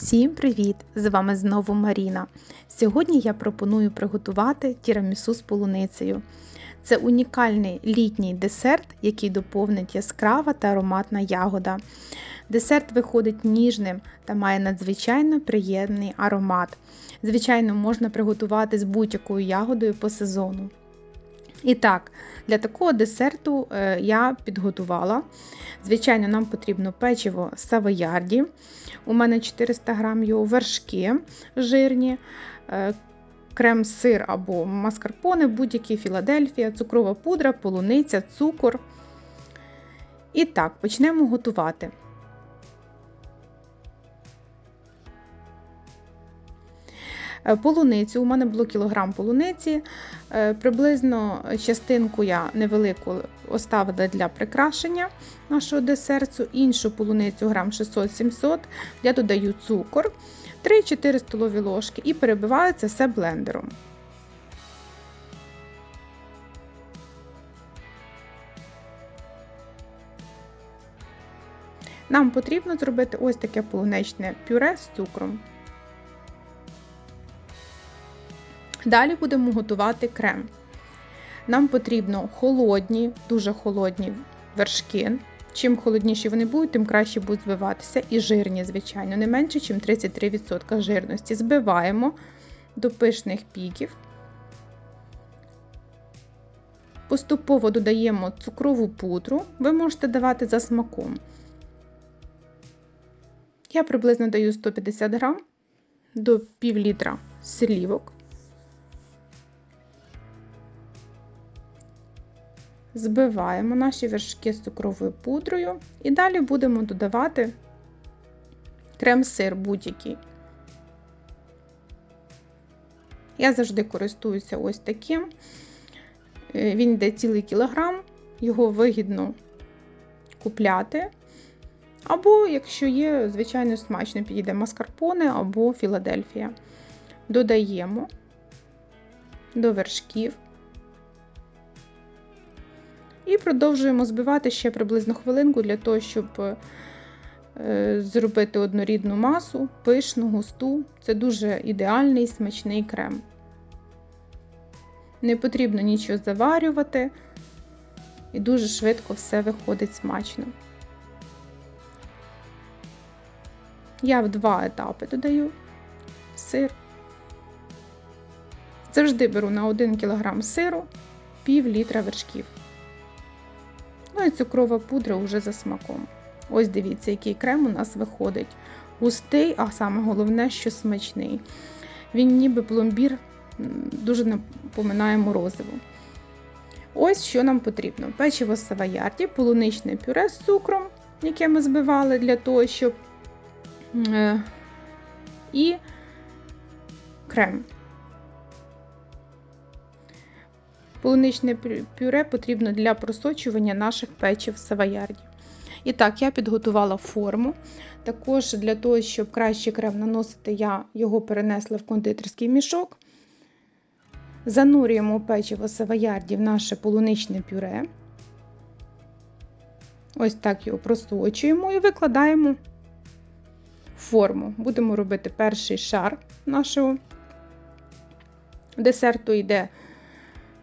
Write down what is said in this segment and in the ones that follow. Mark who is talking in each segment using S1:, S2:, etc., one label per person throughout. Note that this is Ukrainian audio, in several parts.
S1: Всім привіт! З вами знову Маріна. Сьогодні я пропоную приготувати тірамісу з полуницею. Це унікальний літній десерт, який доповнить яскрава та ароматна ягода. Десерт виходить ніжним та має надзвичайно приємний аромат. Звичайно, можна приготувати з будь-якою ягодою по сезону. І так, для такого десерту е, я підготувала. Звичайно, нам потрібно печиво савоярді. У мене 400 грам його вершки жирні, е, крем-сир або маскарпоне, будь-який Філадельфія, цукрова пудра, полуниця, цукор. І так, почнемо готувати. Полуницю, у мене було кілограм полуниці, е, приблизно частинку я невелику оставила для прикрашення нашого десерту, іншу полуницю грам 600-700, я додаю цукор, 3-4 столові ложки і перебиваю це все блендером. Нам потрібно зробити ось таке полуничне пюре з цукром. Далі будемо готувати крем. Нам потрібно холодні, дуже холодні вершки. Чим холодніші вони будуть, тим краще будуть збиватися. І жирні, звичайно, не менше, ніж 33% жирності. Збиваємо до пишних піків. Поступово додаємо цукрову пудру, ви можете давати за смаком. Я приблизно даю 150 грам до пів літра слівок. Збиваємо наші вершки з цукровою пудрою і далі будемо додавати крем-сир будь-який. Я завжди користуюся ось таким. Е, він йде цілий кілограм, його вигідно купляти. Або, якщо є, звичайно, смачно підійде маскарпоне або Філадельфія. Додаємо до вершків. І продовжуємо збивати ще приблизно хвилинку для того, щоб е, зробити однорідну масу, пишну, густу. Це дуже ідеальний смачний крем. Не потрібно нічого заварювати, і дуже швидко все виходить смачно. Я в два етапи додаю сир. Завжди беру на 1 кг сиру пів літра вершків. І цукрова пудра вже за смаком. Ось дивіться, який крем у нас виходить. Густий, а саме головне, що смачний. Він ніби пломбір дуже напоминає морозиво. Ось що нам потрібно: печиво савоярді, полуничне пюре з цукром, яке ми збивали для того, щоб е, і крем. Полуничне пюре потрібно для просочування наших печів савоярді. І так, я підготувала форму. Також для того, щоб краще крем наносити, я його перенесла в кондитерський мішок. Занурюємо печиво савоярді в наше полуничне пюре. Ось так його просочуємо і викладаємо форму. Будемо робити перший шар нашого десерту йде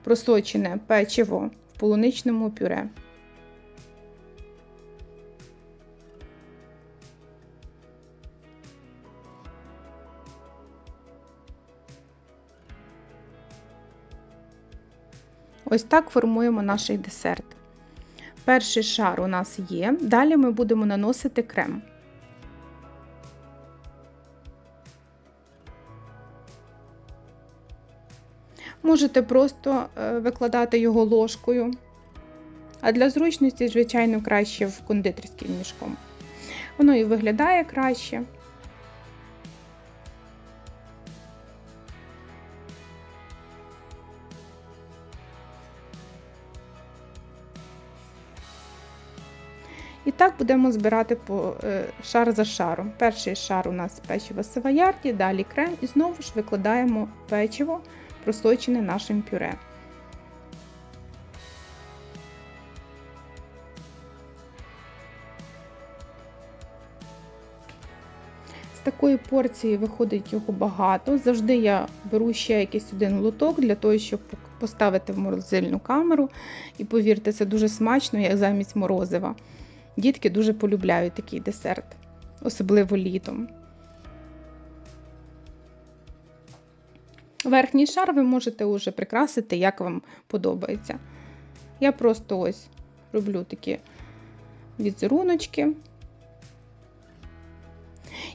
S1: просочене печиво в полуничному пюре. Ось так формуємо наш десерт. Перший шар у нас є, далі ми будемо наносити крем. Можете просто е, викладати його ложкою, а для зручності, звичайно, краще в кондитерським мішком. Воно і виглядає краще. І так будемо збирати по е, шар за шаром. Перший шар у нас печиво савоярді, далі крем, і знову ж викладаємо печиво просочене нашим пюре. такої порції виходить його багато. Завжди я беру ще якийсь один лоток для того, щоб поставити в морозильну камеру. І повірте, це дуже смачно, як замість морозива. Дітки дуже полюбляють такий десерт, особливо літом. Верхній шар ви можете вже прикрасити, як вам подобається. Я просто ось роблю такі візеруночки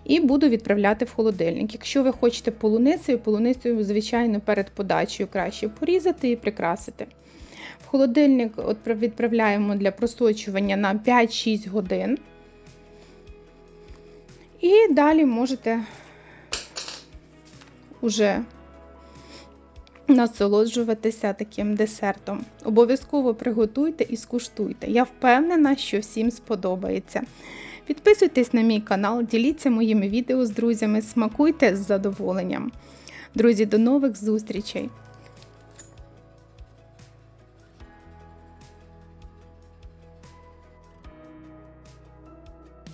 S1: і буду відправляти в холодильник. Якщо ви хочете полуницею, полуницею, звичайно, перед подачею краще порізати і прикрасити. В холодильник відправляємо для просочування на 5-6 годин. І далі можете уже насолоджуватися таким десертом. Обов'язково приготуйте і скуштуйте. Я впевнена, що всім сподобається. Підписуйтесь на мій канал, діліться моїми відео з друзями, смакуйте з задоволенням. Друзі, до нових зустрічей!